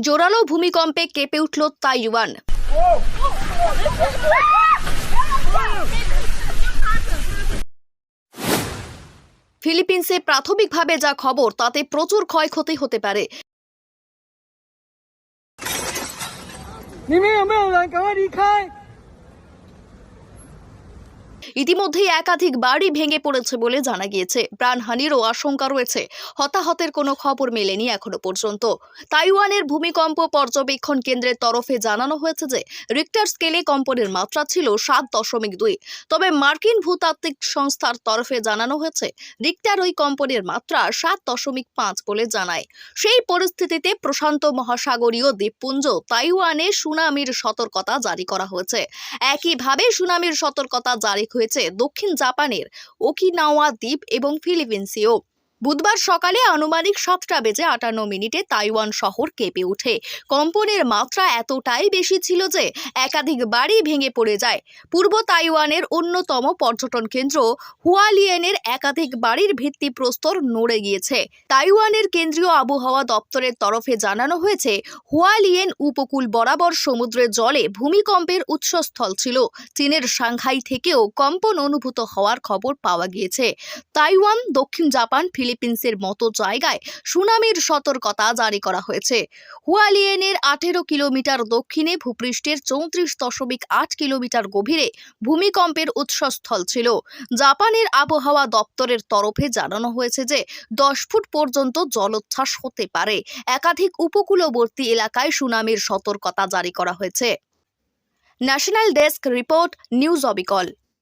জোরালো ভূমিকম্পে কেঁপে উঠল তাইওয়ান। ফিলিপিন্সে প্রাথমিকভাবে যা খবর, তাতে প্রচুর ক্ষয়ক্ষতি হতে পারে। নিমে আমরা খায় ইতিমধ্যেই একাধিক বাড়ি ভেঙে পড়েছে বলে জানা গিয়েছে। প্রাণহানিরও আশঙ্কা রয়েছে। হতাহতের কোনো খবর মেলেনি এখনও পর্যন্ত। তাইওয়ানের ভূমিকম্প পর্যবেক্ষণ কেন্দ্রের তরফে জানানো হয়েছে যে, রিক্টার স্কেলে কম্পনের মাত্রা ছিল সাত দশমিক দুই। তবে মার্কিন ভূতাত্ত্বিক সংস্থার তরফে জানানো হয়েছে, রিক্টার ওই কম্পনের মাত্রা সাত দশমিক পাঁচ বলে জানায়। সেই পরিস্থিতিতে প্রশান্ত মহাসাগরীয় দ্বীপপুঞ্জ তাইওয়ানে সুনামির সতর্কতা জারি করা হয়েছে। একইভাবে সুনামির সতর্কতা জারি হয়েছে দক্ষিণ জাপানের ওকিনাওয়া দ্বীপ এবং ফিলিপিন্সেও। বুধবার সকালে আনুমানিক সাতটা বেজে আটান্ন মিনিটে তাইওয়ান শহর কেঁপে ওঠে। কম্পনের মাত্রা এতটাই বেশি ছিল যে একাধিক বাড়ি ভেঙে পড়ে যায়। পূর্ব তাইওয়ানের অন্যতম পর্যটন কেন্দ্র হুয়ালিয়েনের একাধিক বাড়ির ভিত্তিপ্রস্তর নড়ে গিয়েছে। তাইওয়ানের কেন্দ্রীয় আবহাওয়া দপ্তরের তরফে জানানো হয়েছে, হুয়ালিয়েন উপকূল বরাবর সমুদ্রের জলে ভূমিকম্পের উৎসস্থল ছিল। চীনের সাংহাই থেকেও কম্পন অনুভূত হওয়ার খবর পাওয়া গিয়েছে। তাইওয়ান, দক্ষিণ জাপান ফিলিপিন্সের মতো জায়গায় সুনামির সতর্কতা জারি করা হয়েছে। হুয়ালিয়েনের আঠেরো কিলোমিটার দক্ষিণে ভূপৃষ্ঠের চৌত্রিশ দশমিক আট কিলোমিটার গভীরে ভূমিকম্পের উৎসস্থল ছিল। জাপানের আবহাওয়া দপ্তরের তরফে জানানো হয়েছে যে, দশ ফুট পর্যন্ত জলোচ্ছ্বাস হতে পারে। একাধিক উপকূলবর্তী এলাকায় সুনামির সতর্কতা জারি করা হয়েছে। ন্যাশনাল ডেস্ক রিপোর্ট, নিউজ অবিকল।